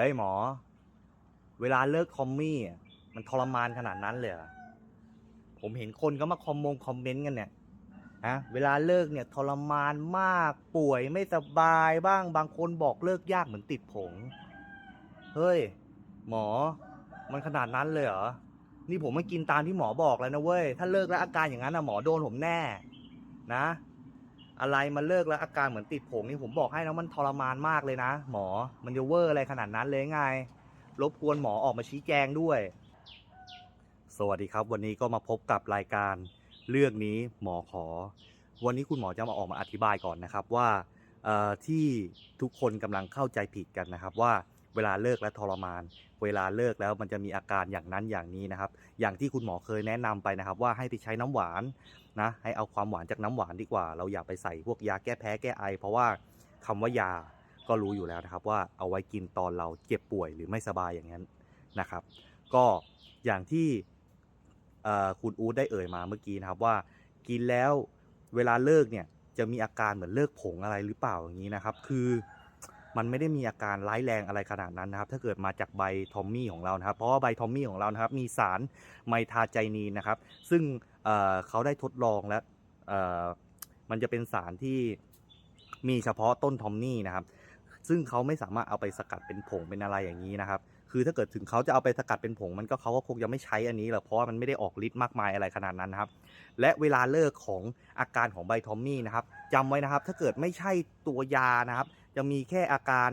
ฮ้ยหมอ เวลาเลิกคอมมี่มันทรมานขนาดนั้นเลยเหรอผมเห็นคนก็มาคอมมงคอมเมนต์กันเนี่ยฮะเวลาเลิกเนี่ยทรมานมากป่วยไม่สบายบ้างบางคนบอกเลิกยากเหมือนติดผง เฮ้ย หมอ มันขนาดนั้นเลยเหรอ นี่ผมไม่กินตามที่หมอบอกแล้วนะเว้ย ถ้าเลิกแล้วอาการอย่างนั้นนะหมอโดนผมแน่ นะ อะไรมาเลิกแล้วอาการเหมือนติดผงนี่ผมบอกให้นะมันทรมานมากเลยนะ หมอมันจะเวอร์อะไรขนาดนั้นเลยไง รบกวนหมอออกมาชี้แจงด้วย สวัสดีครับ วันนี้ก็มาพบกับรายการเรื่องนี้หมอขอ วันนี้คุณหมอจะมาออกมาอธิบายก่อนนะครับว่าที่ทุกคนกำลังเข้าใจผิดกันนะครับว่า เวลาเลิกและทรมาน เวลาเลิกแล้วมันจะมีอาการอย่างนั้นอย่างนี้นะครับ อย่างที่คุณหมอเคยแนะนำไปนะครับ ว่าให้ไปใช้น้ำหวานนะ ให้เอาความหวานจากน้ำหวานดีกว่า เราอย่าไปใส่พวกยาแก้แพ้แก้ไอ เพราะว่าคำว่ายาก็รู้อยู่แล้วนะครับ ว่าเอาไว้กินตอนเราเจ็บป่วยหรือไม่สบายอย่างนั้นนะครับ ก็อย่างที่คุณอู๊ดได้เอ่ยมาเมื่อกี้นะครับว่ากินแล้วเวลาเลิกเนี่ยจะมีอาการเหมือนเลิกผงอะไรหรือเปล่าอย่างนี้นะครับ คือ มันไม่ได้มีอาการร้ายแรงอะไรขนาดนั้นนะครับ ถ้าเกิดมาจากใบทอมมี่ของเรานะครับ เพราะว่าใบทอมมี่ของเรานะครับ มีสารไมทาไจนีนนะครับ ซึ่งเเขาได้ทดลองและเอ่อมันจะเป็นสารที่มีเฉพาะต้นทอมมี่นะครับ ซึ่งเขาไม่สามารถเอาไปสกัดเป็นผงเป็นอะไรอย่างนี้นะครับ คือถ้าเกิดถึงเขาจะเอาไปสกัดเป็นผง มันก็เขาก็คงยังไม่ใช้อันนี้หรอกเพราะว่ามันไม่ได้ออกฤทธิ์มากมายอะไรขนาดนั้นนะครับ และเวลาเลิกของอาการของใบทอมมี่นะครับจำไว้นะครับ ถ้าเกิดไม่ใช่ตัวยานะครับ จะมีแค่อาการ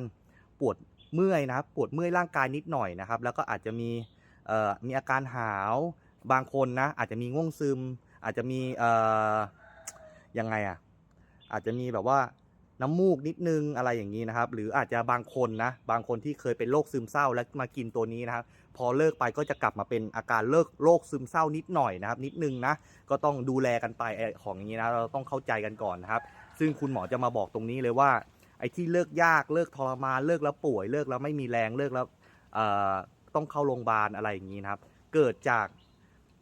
ปวดเมื่อยนะครับปวดเมื่อยร่างกายนิดหน่อยนะครับ แล้วก็อาจจะมีมีอาการหาวบางคนนะอาจจะมีง่วงซึม อาจจะมียังไงอะอาจจะมีแบบว่าน้ำมูกนิดนึงอะไรอย่างนี้นะครับ หรืออาจจะบางคนนะบางคนที่เคยเป็นโรคซึมเศร้าแล้วมากินตัวนี้นะครับ พอเลิกไปก็จะกลับมาเป็นอาการเลิกโรคซึมเศร้านิดหน่อยนะครับ นิดนึงนะก็ต้องดูแลกันไปของอย่างนี้นะเราต้องเข้าใจกันก่อนนะครับ ซึ่งคุณหมอจะมาบอกตรงนี้เลยว่า ไอ้ที่เลิกยากเลิกทรมานเลิกแล้วป่วยเลิกแล้วไม่มีแรงเลิกแล้วต้องเข้าโรงพยาบาลอะไรอย่างนี้นะครับ เกิดจาก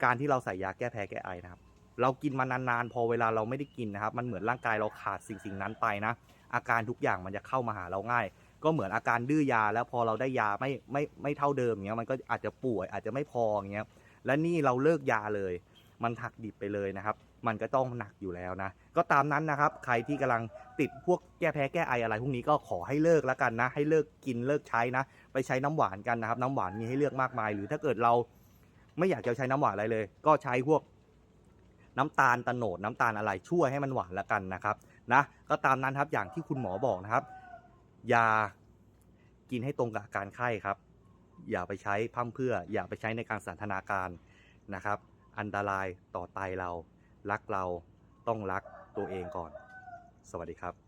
การที่เราใส่ยาแก้แพ้แก้ไอนะครับ เรากินมานานๆพอเวลาเราไม่ได้กินนะครับ มันเหมือนร่างกายเราขาดสิ่งสิ่งนั้นไปนะ อาการทุกอย่างมันจะเข้ามาหาเราง่าย ก็เหมือนอาการดื้อยาแล้วพอเราได้ยาไม่ไม่ไม่เท่าเดิมเงี้ยมันก็อาจจะป่วยอาจจะไม่พออย่างเงี้ยและนี่เราเลิกยาเลย มันหักดิบไปเลยนะครับ มันก็ต้องหนักอยู่แล้วนะ ก็ตามนั้นนะครับ ใครที่กำลังติดพวกแก้แพ้แก้ไออะไรพวกนี้ก็ขอให้เลิกแล้วกันนะ ให้เลิกกินเลิกใช้นะ ไปใช้น้ำหวานกันนะครับ น้ำหวานมีให้เลือกมากมาย หรือถ้าเกิดเราไม่อยากจะใช้น้ำหวานอะไรเลย ก็ใช้พวกน้ำตาลตะโนดน้ำตาลอะไรช่วยให้มันหวานแล้วกันนะครับนะก็ตามนั้นครับอย่างที่คุณหมอบอกนะครับยากินให้ตรงกับอาการไข้ครับ อย่าไปใช้พร่ำเพื่อ อย่าไปใช้ในการสันทนาการนะครับ อันตรายต่อไตเรา รักเราต้องรักตัวเองก่อน สวัสดีครับ